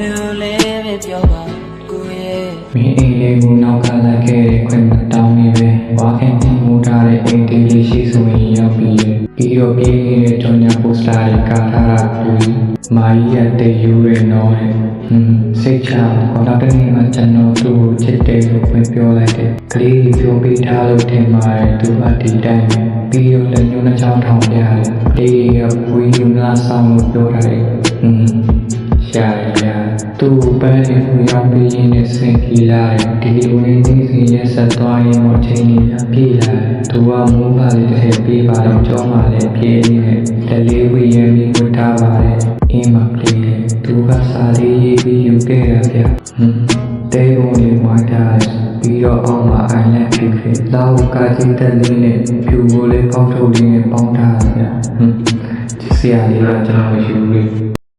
လိုလဲပဲပြောပါကိုရဲ့မင်းအိမ်လေးကိုနောက်ကလိုက်ခဲ့တဲ့ခွင့်မတောင်းနေပဲဝါခင်တင်မူထားတဲ့အိမ်သေးလေးရှိဆိုရင်ရောက်ပြီးတယ်ပြီးတော့ပြေးနေတဲ့ကြောင်ညာပိုစတာတွေကထားတာပြီးမာကြီးရတဲ့ယူရနော်တဲ့ဟွန်းစိတ်ချတော့တနေ့မှကျွန်တော်သူ့ကိုချစ်တယ်လို့ပြန်ပြောလိုက်တယ်ကလေးကြီးပြောပေးထားလို့ထင်ပါတယ်သူကဒီတိုင်းပဲပြီးတော့လည်းညှိုးနှချောင်းထောင်ပြတယ်ကလေးကြီးကဝီယူနာဆောင်လို့ပြောတာလေဟွန်းရှာရ သူ့ပန်းလေးကိုရောက်ပြီးရင်းနဲ့ဆင်ပြေလာတယ်ဒီလိုလေးသိစီရက်ဆက်သွားရင်တော့ချိန်ကြီးပြပြေးလာတယ်သူကမိုးပါလေးတစ်ထည့်ပေးပါတော့ကြောမှလည်းပြေးနေတယ်တလေးဝေရပြီးဝတ်ထားပါတယ်အင်းမကလေးသူကစာလေးရေးပြီးယူခဲ့ရဗျဟွန်းတဲုံလေးဝိုင်းထားပြီးတော့အောက်မှာအိုင်လန်ဖြစ်ဖြစ်လောက်ကာကြီးတက်လေးနဲ့ဖြူကိုလေးပေါင်းထုတ်လေးနဲ့ပေါင်းထားရဗျဟွန်းဒီဆရာလေးကကျွန်တော်ယူပြီး